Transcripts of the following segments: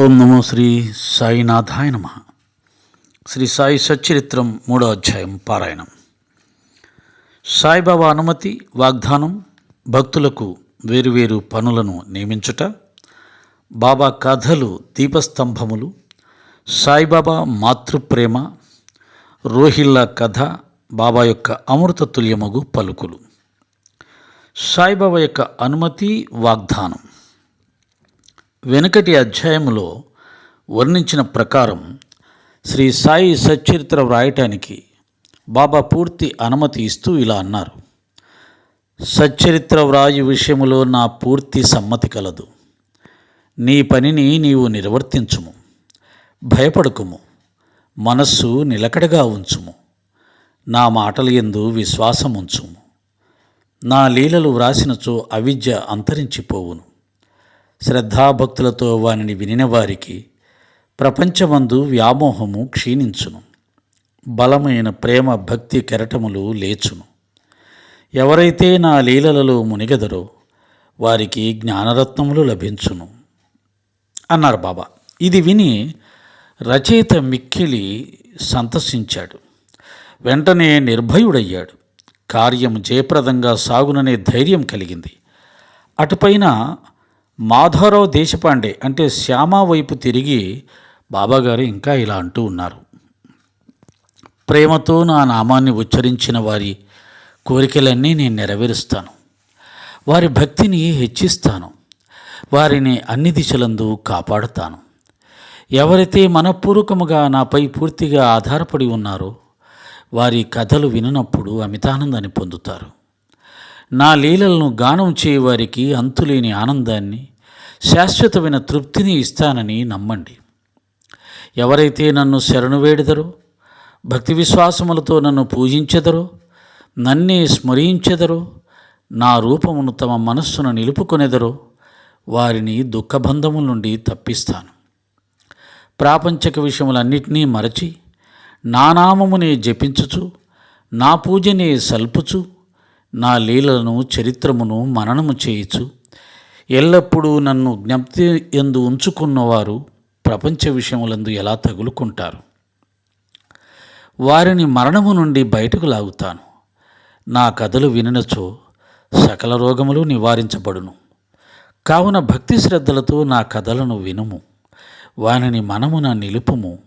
ఓం నమో శ్రీ సాయినాథాయ నమ. శ్రీ సాయి సచ్చరిత్రం మూడో అధ్యాయం పారాయణం. సాయిబాబా అనుమతి వాగ్దానం భక్తులకు వేరువేరు పనులను నియమించుట బాబా కథలు దీపస్తంభములు సాయిబాబా మాతృప్రేమ రోహిల్లా కథ బాబా యొక్క అమృత తుల్యమగు పలుకులు. సాయిబాబా యొక్క అనుమతి వాగ్దానం. వెనుకటి అధ్యాయంలో వర్ణించిన ప్రకారం శ్రీ సాయి సచ్చరిత్ర వ్రాయటానికి బాబా పూర్తి అనుమతి ఇస్తూ ఇలా అన్నారు. సచ్చరిత్ర వ్రాయు విషయములో నా పూర్తి సమ్మతి కలదు. నీ పనిని నీవు నిర్వర్తించుము. భయపడకుము. మనస్సు నిలకడగా ఉంచుము. నా మాటలు ఎందు విశ్వాసం ఉంచుము నా లీలలు వ్రాసినచో అవిద్య అంతరించిపోవును. శ్రద్ధాభక్తులతో వానిని వినిన వారికి ప్రపంచమందు వ్యామోహము క్షీణించును. బలమైన ప్రేమ భక్తి కెరటములు లేచును. ఎవరైతే నా లీలలలో మునిగదరో వారికి జ్ఞానరత్నములు లభించును. అన్నారు బాబా. ఇది విని రచయిత మిక్కిలి సంతసించాడు. వెంటనే నిర్భయుడయ్యాడు. కార్యం జయప్రదంగా సాగుననే ధైర్యం కలిగింది. అటుపైన మాధవరావు దేశపాండే అంటే శ్యామ వైపు తిరిగి బాబాగారు ఇంకా ఇలా అంటూ ఉన్నారు. ప్రేమతో నా నామాన్ని ఉచ్చరించిన వారి కోరికలన్నీ నేను నెరవేరుస్తాను. వారి భక్తిని హెచ్చిస్తాను. వారిని అన్ని దిశలందు కాపాడుతాను. ఎవరైతే మనపూర్వకముగా నాపై పూర్తిగా ఆధారపడి ఉన్నారో వారి కథలు విననప్పుడు అమితానందాన్ని పొందుతారు. నా లీలలను గానం చేయవారికి అంతులేని ఆనందాన్ని శాశ్వతమైన తృప్తిని ఇస్తానని నమ్మండి. ఎవరైతే నన్ను శరణు వేడదరో భక్తి విశ్వాసములతో నన్ను పూజించెదరో నన్నే స్మరించెదరో నా రూపమును తమ మనస్సును నిలుపుకొనెదరో వారిని దుఃఖబంధముల నుండి తప్పిస్తాను. ప్రాపంచక విషయములన్నిటినీ మరచి నా నామమునే జపించుచు నా పూజనే సల్పుచు నా లీలలను చరిత్రమును మననము చేయుచు ఎల్లప్పుడూ నన్ను జ్ఞప్తి ఎందు ఉంచుకున్నవారు ప్రపంచ విషయములందు ఎలా తగులుకుంటారు? వారిని మరణము నుండి బయటకు లాగుతాను. నా కథలు వినినచో సకల రోగములు నివారించబడును. కావున భక్తి శ్రద్ధలతో నా కథలను వినుము. వానిని మనమున నిలుపుము.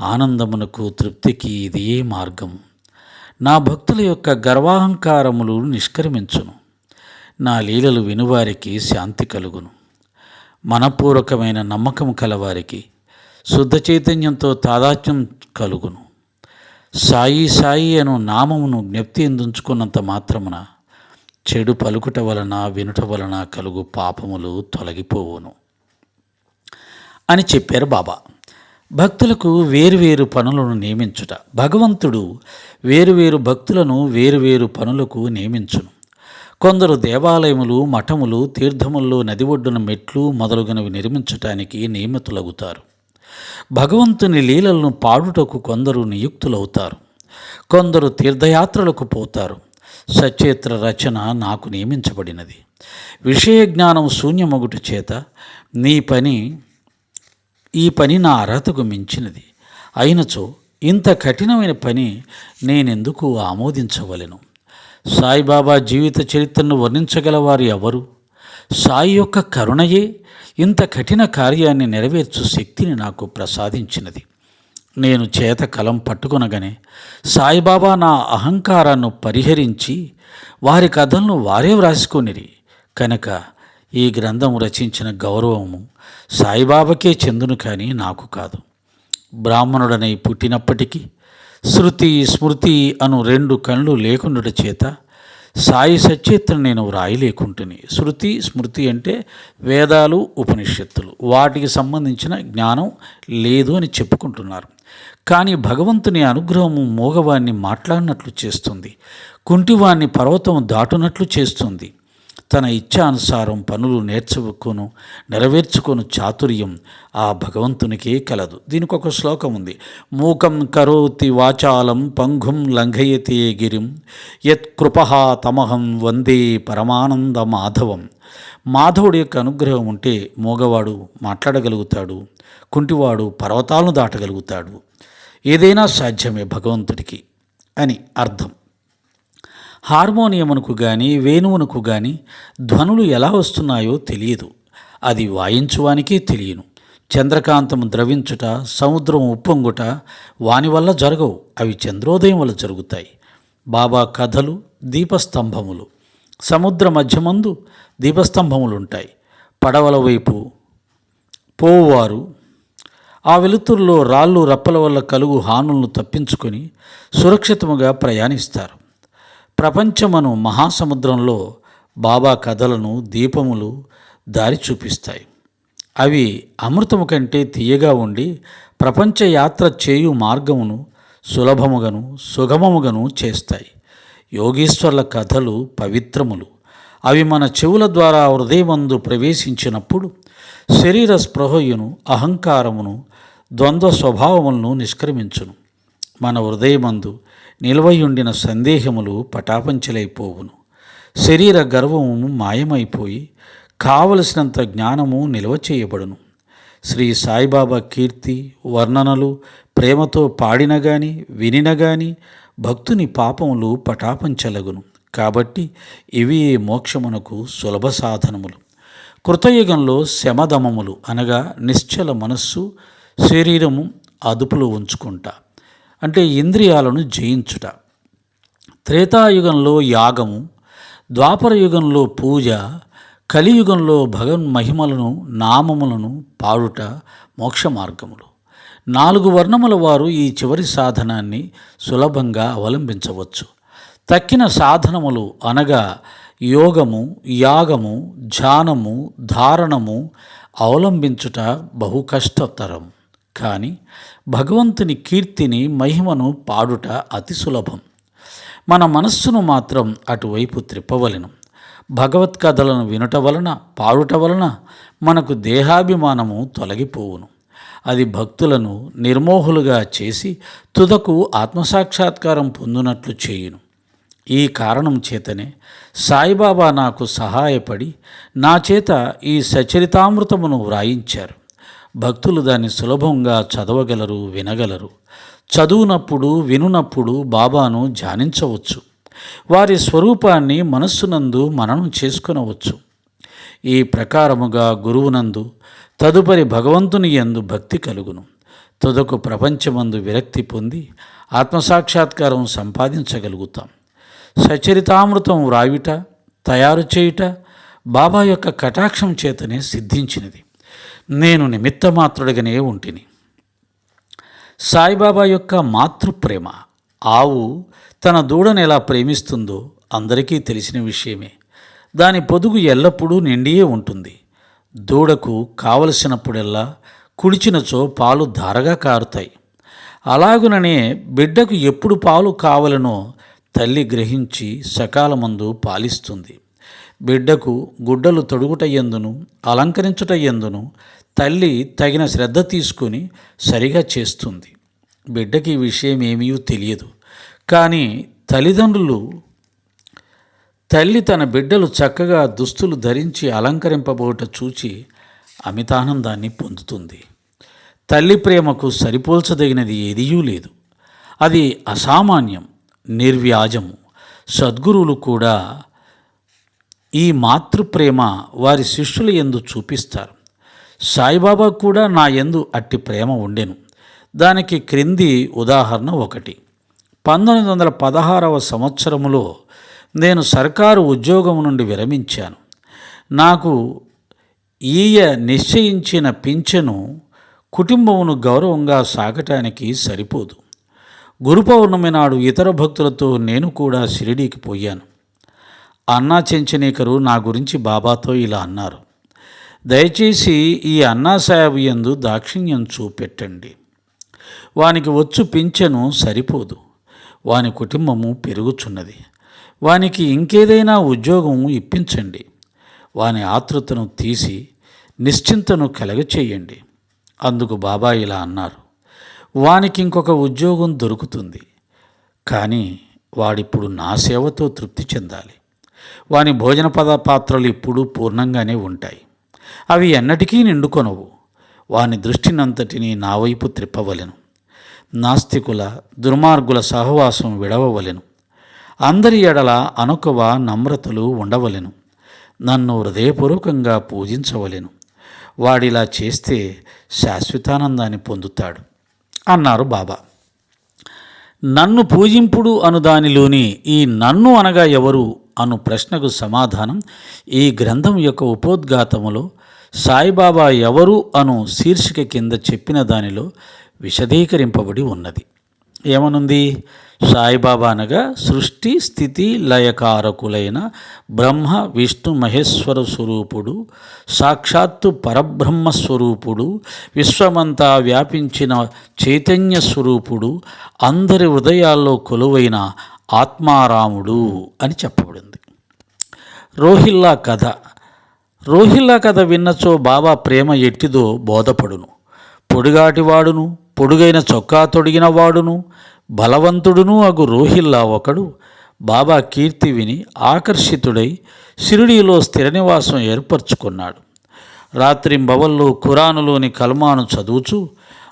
ఆనందమునకు తృప్తికి ఇదే మార్గం. నా భక్తుల యొక్క గర్వాహంకారములు నిష్క్రమించును. నా లీలలు వినువారికి శాంతి కలుగును. మనపూర్వకమైన నమ్మకం కలవారికి శుద్ధ చైతన్యంతో తాదాత్యం కలుగును. సాయి సాయి అను నామమును జ్ఞప్తి ఎందుంచుకున్నంత మాత్రమున చెడు పలుకుట వలన వినుట వలన కలుగు పాపములు తొలగిపోవును. అని చెప్పారు బాబా. భక్తులకు వేరువేరు పనులను నియమించుట. భగవంతుడు వేరువేరు భక్తులను వేరువేరు పనులకు నియమించును. కొందరు దేవాలయములు మఠములు తీర్థముల్లో నది ఒడ్డున మెట్లు మొదలుగునవి నిర్మించటానికి నియమితులవుతారు భగవంతుని లీలలను పాడుటకు కొందరు నియుక్తులవుతారు. కొందరు తీర్థయాత్రలకు పోతారు. సచేత్ర రచన నాకు నియమించబడినది. విషయ జ్ఞానం శూన్యమగుట చేత నీ పని ఈ పని నా అర్హతకు మించినది. అయినచో ఇంత కఠినమైన పని నేనెందుకు ఆమోదించవలెను? సాయిబాబా జీవిత చరిత్రను వర్ణించగలవారు ఎవరు? సాయి యొక్క కరుణయే ఇంత కఠిన కార్యాన్ని నెరవేర్చు శక్తిని నాకు ప్రసాదించినది. నేను చేత కలం పట్టుకొనగానే సాయిబాబా నా అహంకారాన్ని పరిహరించి వారి కథలను వారే వ్రాసుకొనిరి. కనుక ఈ గ్రంథం రచించిన గౌరవము సాయిబాబాకే చెందును కానీ నాకు కాదు. బ్రాహ్మణుడనై పుట్టినప్పటికీ శృతి స్మృతి అను రెండు కళ్ళు లేకుండుట చేత సాయి సచేతను నేను వ్రాయలేకుంటుని శృతి స్మృతి అంటే వేదాలు ఉపనిషత్తులు. వాటికి సంబంధించిన జ్ఞానం లేదు అని చెప్పుకుంటున్నారు. కానీ భగవంతుని అనుగ్రహము మూగవాణ్ణి మాట్లాడినట్లు చేస్తుంది. కుంటివాణ్ణి పర్వతం దాటునట్లు చేస్తుంది. తన ఇచ్ఛానుసారం పనులు నేర్చుకొను నెరవేర్చుకొను చాతుర్యం ఆ భగవంతునికే కలదు. దీనికి ఒక శ్లోకం ఉంది. మూకం కరోతి వాచాలం పంగుం లంఘయతే గిరిం యత్ కృపహా తమహం వందే పరమానంద మాధవం. మాధవుడి యొక్క అనుగ్రహం ఉంటే మోగవాడు మాట్లాడగలుగుతాడు కుంటివాడు పర్వతాలను దాటగలుగుతాడు. ఏదైనా సాధ్యమే భగవంతుడికి అని అర్థం. హార్మోనియమునకు కానీ వేణువునకు కానీ ధ్వనులు ఎలా వస్తున్నాయో తెలియదు. అది వాయించువానికే తెలియను. చంద్రకాంతము ద్రవించుట సముద్రం ఉప్పొంగుట వాని వల్ల జరగవు. అవి చంద్రోదయం వల్ల జరుగుతాయి. బాబా కథలు దీపస్తంభములు. సముద్ర మధ్యమందు దీపస్తంభములుంటాయి. పడవల వైపు పోవువారు ఆ వెలుతురులో రాళ్ళు రప్పల వల్ల కలుగు హానులను తప్పించుకొని సురక్షితముగా ప్రయాణిస్తారు. ప్రపంచమను మహాసముద్రంలో బాబా కథలను దీపములు దారి చూపిస్తాయి. అవి అమృతము కంటే తీయగా ఉండి ప్రపంచ యాత్ర చేయు మార్గమును సులభముగను సుగమముగను చేస్తాయి. యోగీశ్వర్ల కథలు పవిత్రములు. అవి మన చెవుల ద్వారా హృదయమందు ప్రవేశించినప్పుడు శరీర స్పృహయును అహంకారమును ద్వంద్వ స్వభావములను నిష్క్రమించును. మన హృదయమందు నిలవయుండిన సందేహములు పటాపంచలైపోవును. శరీర గర్వము మాయమైపోయి కావలసినంత జ్ఞానము నిల్వ చేయబడును. శ్రీ సాయిబాబా కీర్తి వర్ణనలు ప్రేమతో పాడిన గాని వినిన గాని భక్తుని పాపములు పటాపంచలగును. కాబట్టి ఇవి మోక్షమునకు సులభ సాధనములు. కృతయుగంలో శమదమములు అనగా నిశ్చల మనస్సు శరీరము అదుపులో ఉంచుకుంటా. అంటే ఇంద్రియాలను జయించుట. త్రేతాయుగంలో యాగము ద్వాపర యుగంలో పూజ కలియుగంలో భగవన్ మహిమలను నామములను పాడుట మోక్ష మార్గములు. నాలుగు వర్ణముల వారు ఈ చివరి సాధనాన్ని సులభంగా అవలంబించవచ్చు. తక్కిన సాధనములు అనగా యోగము యాగము ధ్యానము ధారణము అవలంబించుట బహు కష్టతరం. కానీ భగవంతుని కీర్తిని మహిమను పాడుట అతి సులభం. మన మనస్సును మాత్రం అటువైపు త్రిప్పవలను. భగవత్ కథలను వినుట వలన పాడుట వలన మనకు దేహాభిమానము తొలగిపోవును. అది భక్తులను నిర్మోహులుగా చేసి తుదకు ఆత్మసాక్షాత్కారం పొందినట్లు చేయును. ఈ కారణం చేతనే సాయిబాబా నాకు సహాయపడి నా చేత ఈ సచరితామృతమును వ్రాయించారు. భక్తులు దాన్ని సులభంగా చదవగలరు వినగలరు. చదువునప్పుడు వినునప్పుడు బాబాను ధ్యానించవచ్చు. వారి స్వరూపాన్ని మనస్సునందు మననం చేసుకునవచ్చు. ఈ ప్రకారముగా గురువునందు తదుపరి భగవంతుని యందు భక్తి కలుగును. తుదకు ప్రపంచమందు విరక్తి పొంది ఆత్మసాక్షాత్కారం సంపాదించగలుగుతాం. సచరితామృతం వ్రాయుట తయారు చేయుట బాబా యొక్క కటాక్షం చేతనే సిద్ధించినది. నేను నిమిత్తమాత్రుడిగానే ఉంటిని. సాయిబాబా యొక్క మాతృప్రేమ ఆవు తన దూడను ఎలా ప్రేమిస్తుందో అందరికీ తెలిసిన విషయమే. దాని పొదుగు ఎల్లప్పుడూ నిండియే ఉంటుంది. దూడకు కావలసినప్పుడెల్లా కుడిచినచో పాలు ధారగా కారుతాయి. అలాగుననే బిడ్డకు ఎప్పుడు పాలు కావలనో తల్లి గ్రహించి సకాలమందు పాలిస్తుంది. బిడ్డకు గుడ్డలు తొడుగుటయ్యందును అలంకరించుటయ్యందును తల్లి తగిన శ్రద్ధ తీసుకుని సరిగా చేస్తుంది. బిడ్డకి ఈ విషయం ఏమీ తెలియదు. కానీ తల్లిదండ్రులు తల్లి తన బిడ్డలు చక్కగా దుస్తులు ధరించి అలంకరింపబోట చూచి అమితానందాన్ని పొందుతుంది. తల్లి ప్రేమకు సరిపోల్చదగినది ఏదీయూ లేదు. అది అసామాన్యం నిర్వ్యాజము. సద్గురువులు కూడా ఈ మాతృప్రేమ వారి శిష్యుల ఎందు చూపిస్తారు. సాయిబాబా కూడా నా ఎందు అట్టి ప్రేమ ఉండెను. దానికి క్రింది ఉదాహరణ ఒకటి. పంతొమ్మిది వందల పదహారవ సంవత్సరములో నేను సర్కారు ఉద్యోగం నుండి విరమించాను. నాకు ఈయ నిశ్చయించిన పింఛను కుటుంబమును గౌరవంగా సాగటానికి సరిపోదు. గురు పౌర్ణమి నాడు ఇతర భక్తులతో నేను కూడా షిరిడీకి పోయాను. అన్నా చెంచనేకరు నా గురించి బాబాతో ఇలా అన్నారు. దయచేసి ఈ అన్నా సాహెబ్ యందు దాక్షిణ్యం చూపెట్టండి. వానికి వచ్చు పింఛను సరిపోదు. వాని కుటుంబము పెరుగుచున్నది. వానికి ఇంకేదైనా ఉద్యోగం ఇప్పించండి. వాని ఆతృతను తీసి నిశ్చింతను కలగచేయండి. అందుకు బాబా ఇలా అన్నారు. వానికి ఇంకొక ఉద్యోగం దొరుకుతుంది. కానీ వాడిప్పుడు నా సేవతో తృప్తి చెందాలి. వాని భోజన పద పాత్రలు ఇప్పుడు పూర్ణంగానే ఉంటాయి. అవి ఎన్నటికీ నిండుకొనవు. వాని దృష్టినంతటినీ నా వైపు త్రిప్పవలెను. నాస్తికుల దుర్మార్గుల సహవాసం విడవవలెను. అందరి ఎడల అనుకవ నమ్రతలు ఉండవలెను. నన్ను హృదయపూర్వకంగా పూజించవలెను. వాడిలా చేస్తే శాశ్వతానందాన్ని పొందుతాడు. అన్నారు బాబా. నన్ను పూజింపుడు అనుదానిలోని ఈ నన్ను అనగా ఎవరు? అను ప్రశ్నకు సమాధానం ఈ గ్రంథం యొక్క ఉపోద్ఘాతములో సాయిబాబా ఎవరు అను శీర్షిక కింద చెప్పిన దానిలో విశదీకరింపబడి ఉన్నది. ఏమనుంది? సాయిబాబా అనగా సృష్టి స్థితి లయకారకులైన బ్రహ్మ విష్ణు మహేశ్వర స్వరూపుడు సాక్షాత్తు పరబ్రహ్మ స్వరూపుడు విశ్వమంతా వ్యాపించిన చైతన్య స్వరూపుడు అందరి హృదయాల్లో కొలువైన ఆత్మారాముడు అని చెప్పబడింది. రోహిల్లా కథ. రోహిల్లా కథ విన్నచో బాబా ప్రేమ ఎట్టిదో బోధపడును. పొడుగాటివాడును పొడుగైన చొక్కా తొడిగిన వాడును బలవంతుడును అగు రోహిల్లా ఒకడు. బాబా కీర్తి విని ఆకర్షితుడై షిరిడీలో స్థిర నివాసం ఏర్పరచుకున్నాడు. రాత్రింబవల్లో ఖురానులోని కల్మాను చదువుచూ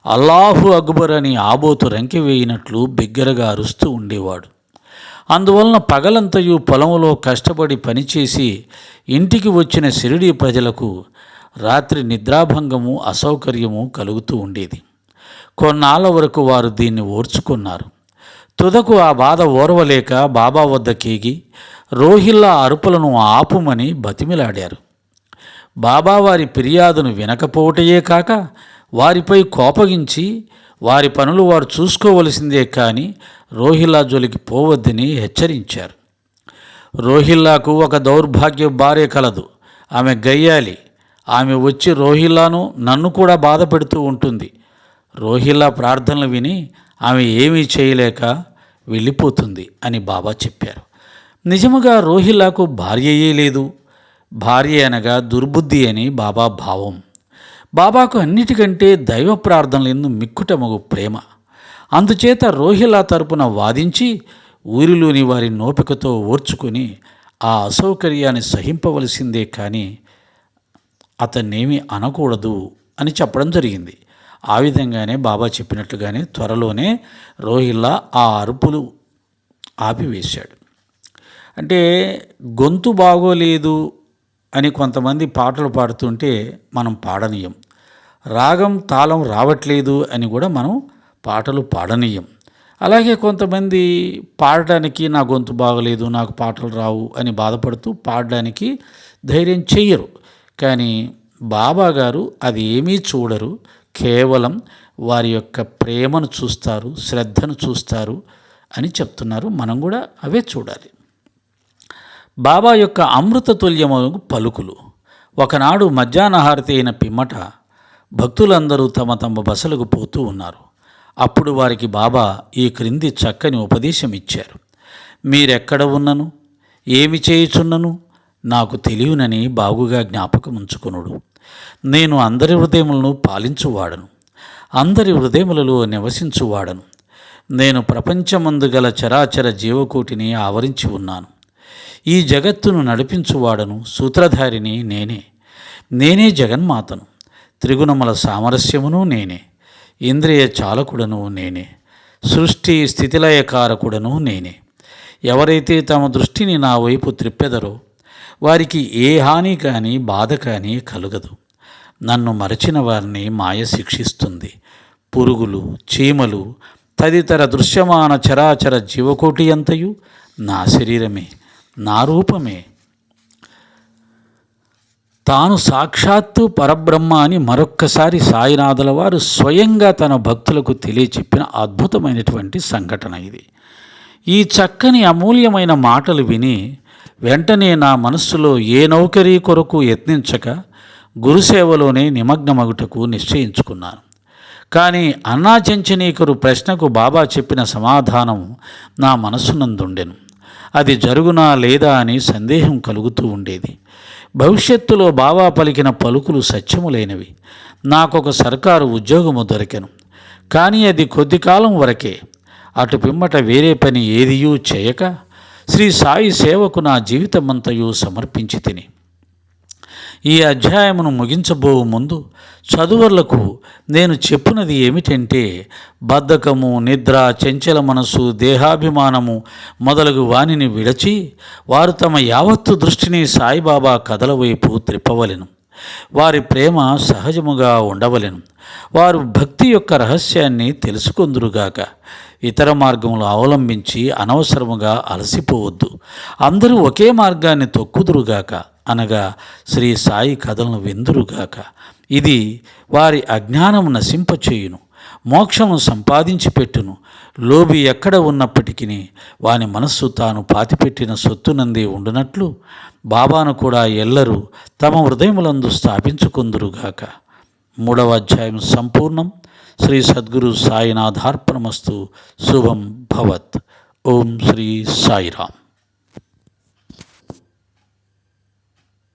అల్లాహు అక్బర్ అని ఆబోతు రంకి వేయినట్లు బిగ్గరగా అరుస్తూ ఉండేవాడు. అందువలన పగలంతయు పొలంలో కష్టపడి పనిచేసి ఇంటికి వచ్చిన షిరిడీ ప్రజలకు రాత్రి నిద్రాభంగము అసౌకర్యము కలుగుతూ ఉండేది. కొన్నాళ్ళ వరకు వారు దీన్ని ఓర్చుకున్నారు. తుదకు ఆ బాధ ఓర్వలేక బాబా వద్ద కేగి రోహిల్లా అరుపులను ఆపుమని బతిమిలాడారు. బాబా వారి ఫిర్యాదును వినకపోవటయే కాక వారిపై కోపగించి వారి పనులు వారు చూసుకోవలసిందే కానీ రోహిల్లా జోలికి పోవద్దని హెచ్చరించారు. రోహిల్లాకు ఒక దౌర్భాగ్య భార్య కలదు. ఆమె గయ్యాలి. ఆమె వచ్చి రోహిల్లాను నన్ను కూడా బాధ పెడుతూ ఉంటుంది. రోహిల్లా ప్రార్థనలు విని ఆమె ఏమీ చేయలేక వెళ్ళిపోతుంది అని బాబా చెప్పారు. నిజముగా రోహిల్లాకు భార్యయే లేదు. భార్య అనగా దుర్బుద్ధి అని బాబా భావం. బాబాకు అన్నిటికంటే దైవ ప్రార్థనలు ఎందు మిక్కుటమగు ప్రేమ. అందుచేత రోహిల్లా తరపున వాదించి ఊరిలోని వారి నోపికతో ఓర్చుకొని ఆ అసౌకర్యాన్ని సహింపవలసిందే కానీ అతన్నేమి అనకూడదు అని చెప్పడం జరిగింది. ఆ విధంగానే బాబా చెప్పినట్లుగానే త్వరలోనే రోహిల్లా ఆ అరుపులు ఆపివేశాడు. అంటే గొంతు బాగోలేదు అని కొంతమంది పాటలు పాడుతుంటే మనం పాడనీయం. రాగం తాళం రావట్లేదు అని కూడా మనం పాటలు పాడనీయం. అలాగే కొంతమంది పాడడానికి నా గొంతు బాగలేదు నాకు పాటలు రావు అని బాధపడుతూ పాడడానికి ధైర్యం చెయ్యరు. కానీ బాబా గారు అది ఏమీ చూడరు. కేవలం వారి యొక్క ప్రేమను చూస్తారు శ్రద్ధను చూస్తారు అని చెప్తున్నారు. మనం కూడా అవే చూడాలి. బాబా యొక్క అమృత తుల్యము పలుకులు. ఒకనాడు మధ్యాహ్నహారతి అయిన పిమ్మట భక్తులందరూ తమ తమ బసలకు పోతూ ఉన్నారు. అప్పుడు వారికి బాబా ఈ క్రింది చక్కని ఉపదేశం ఇచ్చారు మీరెక్కడ ఉన్నను? ఏమి చేయుచున్నను? నాకు తెలియనని బాగుగా జ్ఞాపకం ఉంచుకొనుడు నేను అందరి హృదయములను పాలించువాడను. అందరి హృదయములలో నివసించువాడను. నేను ప్రపంచమందు గల చరాచర జీవకోటిని ఆవరించి ఉన్నాను. ఈ జగత్తును నడిపించువాడను సూత్రధారిని నేనే. నేనే జగన్మాతను. త్రిగుణముల సామరస్యమును నేనే. ఇంద్రియ చాలకుడను నేనే. సృష్టి స్థితిలయకారకుడను నేనే. ఎవరైతే తమ దృష్టిని నా వైపు త్రిప్పెదరో వారికి ఏ హాని కానీ బాధ కానీ కలుగదు. నన్ను మరచిన వారిని మాయ శిక్షిస్తుంది. పురుగులు చీమలు తదితర దృశ్యమాన చరాచర జీవకోటి అంతయు నా శరీరమే. నా రూపమే. తాను సాక్షాత్తు పరబ్రహ్మ అని మరొక్కసారి సాయినాథుల వారు స్వయంగా తన భక్తులకు తెలియచెప్పిన అద్భుతమైనటువంటి సంఘటన ఇది. ఈ చక్కని అమూల్యమైన మాటలు విని వెంటనే నా మనస్సులో ఏ నౌకరీ కొరకు యత్నించక గురుసేవలోనే నిమగ్నమగుటకు నిశ్చయించుకున్నాను. కానీ అన్నాచంచనీకరు ప్రశ్నకు బాబా చెప్పిన సమాధానం నా మనస్సునందుండెను. అది జరుగునా లేదా అని సందేహం కలుగుతూ ఉండేది. భవిష్యత్తులో బావా పలికిన పలుకులు సత్యములైనవి. నాకొక సర్కారు ఉద్యోగము దొరికెను. కానీ అది కొద్ది కాలం వరకే. అటు పిమ్మట వేరే పని ఏదియూ చేయక శ్రీ సాయి సేవకు నా జీవితమంతయు సమర్పించి తిని. ఈ అధ్యాయమును ముగించబో ముందు చదువర్లకు నేను చెప్పినది ఏమిటంటే బద్ధకము నిద్ర చెంచల మనసు దేహాభిమానము మొదలగు వానిని విడచి వారు తమ యావత్తు దృష్టిని సాయిబాబా కథల వైపు త్రిప్పవలెను. వారి ప్రేమ సహజముగా ఉండవలెను. వారు భక్తి యొక్క రహస్యాన్ని తెలుసుకొందురుగాక. ఇతర మార్గములు అవలంబించి అనవసరముగా అలసిపోవద్దు. అందరూ ఒకే మార్గాన్ని తొక్కుదురుగాక. అనగా శ్రీ సాయి కథలను వెందురుగాక. ఇది వారి అజ్ఞానం నశింపచేయును మోక్షము సంపాదించి పెట్టును లోబి ఎక్కడ ఉన్నప్పటికీ వాని మనస్సు తాను పాతిపెట్టిన సొత్తునందే ఉండునట్లు బాబాను కూడా ఎల్లరూ తమ హృదయములందు స్థాపించుకుందురుగాక. మూడవ అధ్యాయం సంపూర్ణం. శ్రీ సద్గురు సాయినాథార్పణమస్తు. శుభం భవత్. ఓం శ్రీ సాయిరామ్.